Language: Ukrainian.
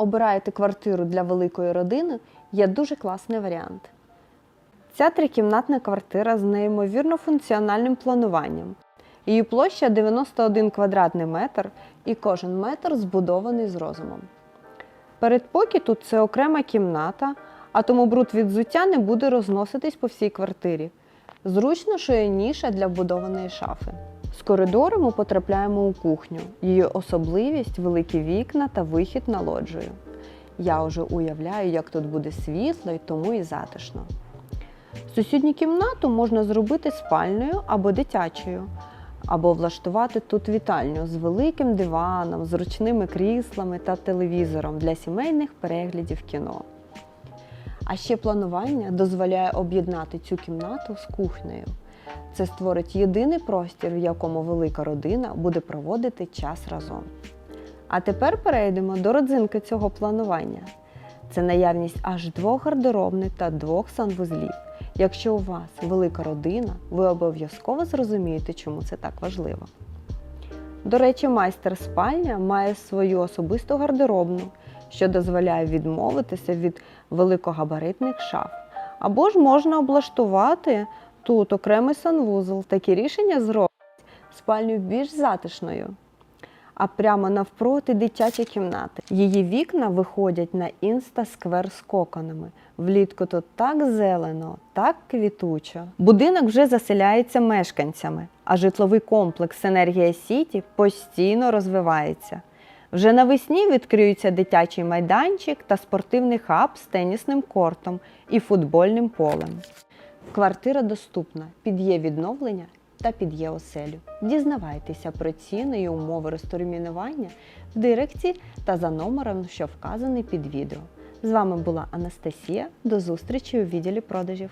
обираєте квартиру для великої родини, є дуже класний варіант. Ця трикімнатна квартира з неймовірно функціональним плануванням. Її площа 91 квадратний метр, і кожен метр збудований з розумом. Передпокій тут це окрема кімната, а тому бруд від взуття не буде розноситись по всій квартирі. Зручно, що є ніша для вбудованої шафи. З коридору ми потрапляємо у кухню. Її особливість великі вікна та вихід на лоджію. Я вже уявляю, як тут буде світло і тому і затишно. Сусідню кімнату можна зробити спальною або дитячою, або влаштувати тут вітальню з великим диваном, зручними кріслами та телевізором для сімейних переглядів кіно. А ще планування дозволяє об'єднати цю кімнату з кухнею. Це створить єдиний простір, в якому велика родина буде проводити час разом. А тепер перейдемо до родзинки цього планування. Це наявність аж двох гардеробних та двох санвузлів. Якщо у вас велика родина, ви обов'язково зрозумієте, чому це так важливо. До речі, майстер спальня має свою особисту гардеробну, що дозволяє відмовитися від великогабаритних шаф. Або ж можна облаштувати тут окремий санвузол. Такі рішення зроблять спальню більш затишною. А прямо навпроти дитячі кімнати. Її вікна виходять на інста-сквер з коконами. Влітку тут так зелено, так квітучо. Будинок вже заселяється мешканцями, а житловий комплекс Енергія Сіті постійно розвивається. Вже навесні відкриються дитячий майданчик та спортивний хаб з тенісним кортом і футбольним полем. Квартира доступна, під є відновлення та під є оселю. Дізнавайтеся про ціни і умови розтермінування в дирекції та за номером, що вказаний під відео. З вами була Анастасія. До зустрічі у відділі продажів.